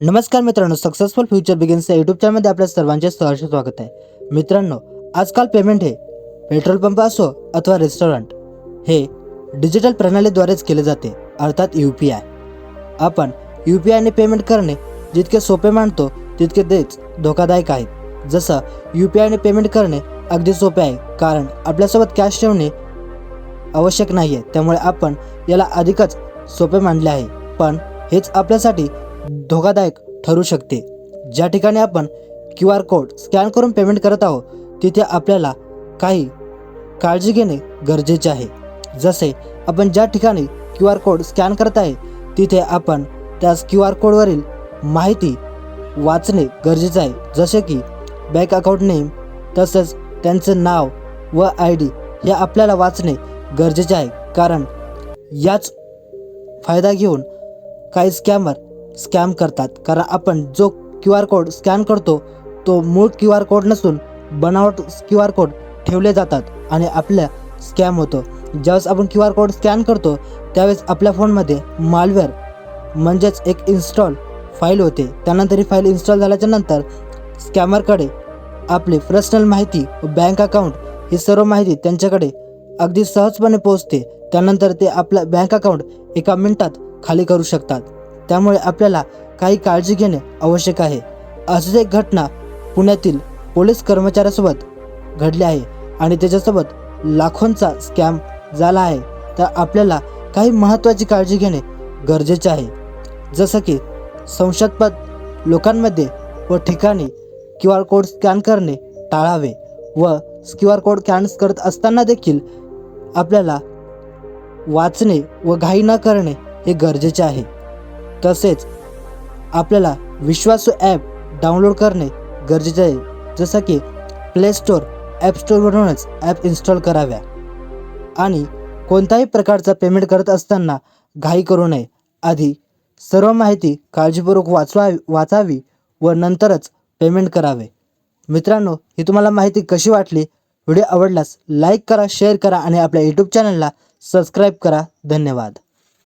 नमस्कार मित्रांनो successful future begins YouTube चॅनलमध्ये आपल्या सर्वांचे सहर्ष स्वागत आहे. मित्रांनो आजकाल पेमेंट हे पेट्रोल पंप असो अथवा रेस्टॉरंट हे डिजिटल प्रणालीद्वारेच केले जाते अर्थात यू पी आय आपण यू पी आयने पेमेंट करणे जितके सोपे मानतो तितके तेच धोकादायक आहेत जसं यू पी आयने पेमेंट करणे अगदी सोपे आहे कारण आपल्यासोबत कॅश ठेवणे आवश्यक नाही आहे त्यामुळे आपण याला अधिकच सोपे मानले आहे. पण हेच आपल्यासाठी धोकादायक ठरू शकते. ज्या ठिकाणी आपण क्यू आर कोड स्कॅन करून पेमेंट करत आहोत तिथे आपल्याला काही काळजी घेणे गरजेचे आहे. जसे आपण ज्या ठिकाणी क्यू आर कोड स्कॅन करत आहे तिथे आपण त्याच क्यू आर कोडवरील माहिती वाचणे गरजेचे आहे. जसे की बँक अकाउंट नेम तसंच त्यांचं नाव व आय डी हे आपल्याला वाचणे गरजेचे आहे. कारण याच फायदा घेऊन काही स्कॅमर स्कॅम करतात. कारण आपण जो क्यू आर कोड स्कॅन करतो तो मूळ क्यू आर कोड नसून बनावट क्यू आर कोड ठेवले जातात आणि आपल्या स्कॅम होतो. ज्यावेळेस आपण क्यू आर कोड स्कॅन करतो त्यावेळेस आपल्या फोनमध्ये मालवेअर म्हणजेच एक इन्स्टॉल फाईल होते. त्यानंतर ही फाईल इन्स्टॉल झाल्याच्यानंतर स्कॅमरकडे आपली पर्सनल माहिती व बँक अकाउंट ही सर्व माहिती त्यांच्याकडे अगदी सहजपणे पोहोचते. त्यानंतर ते आपलं बँक अकाउंट एका मिनटात खाली करू शकतात. त्यामुळे आपल्याला काही काळजी घेणे आवश्यक आहे. अशीच एक घटना पुण्यातील पोलीस कर्मचाऱ्यासोबत घडली आहे आणि त्याच्यासोबत लाखोंचा स्कॅम झाला आहे. तर आपल्याला काही महत्त्वाची काळजी घेणे गरजेचे आहे. जसं की संशयास्पद लोकांमध्ये व ठिकाणी क्यू आर कोड स्कॅन करणे टाळावे व क्यू आर कोड स्कॅन करत असताना देखील आपल्याला वाचणे व घाई न करणे हे गरजेचे आहे. तसेच आपल्याला विश्वासू ॲप डाउनलोड करणे गरजेचे आहे. जसं की प्ले स्टोअर ॲप स्टोअरवरूनच ॲप इन्स्टॉल कराव्या. आणि कोणत्याही प्रकारचा पेमेंट करत असताना घाई करू नये. आधी सर्व माहिती काळजीपूर्वक वाचवा वाचावी व नंतरच पेमेंट करावे. मित्रांनो ही तुम्हाला माहिती कशी वाटली? व्हिडिओ आवडल्यास लाईक करा शेअर करा आणि आपल्या यूट्यूब चॅनलला सबस्क्राईब करा. धन्यवाद.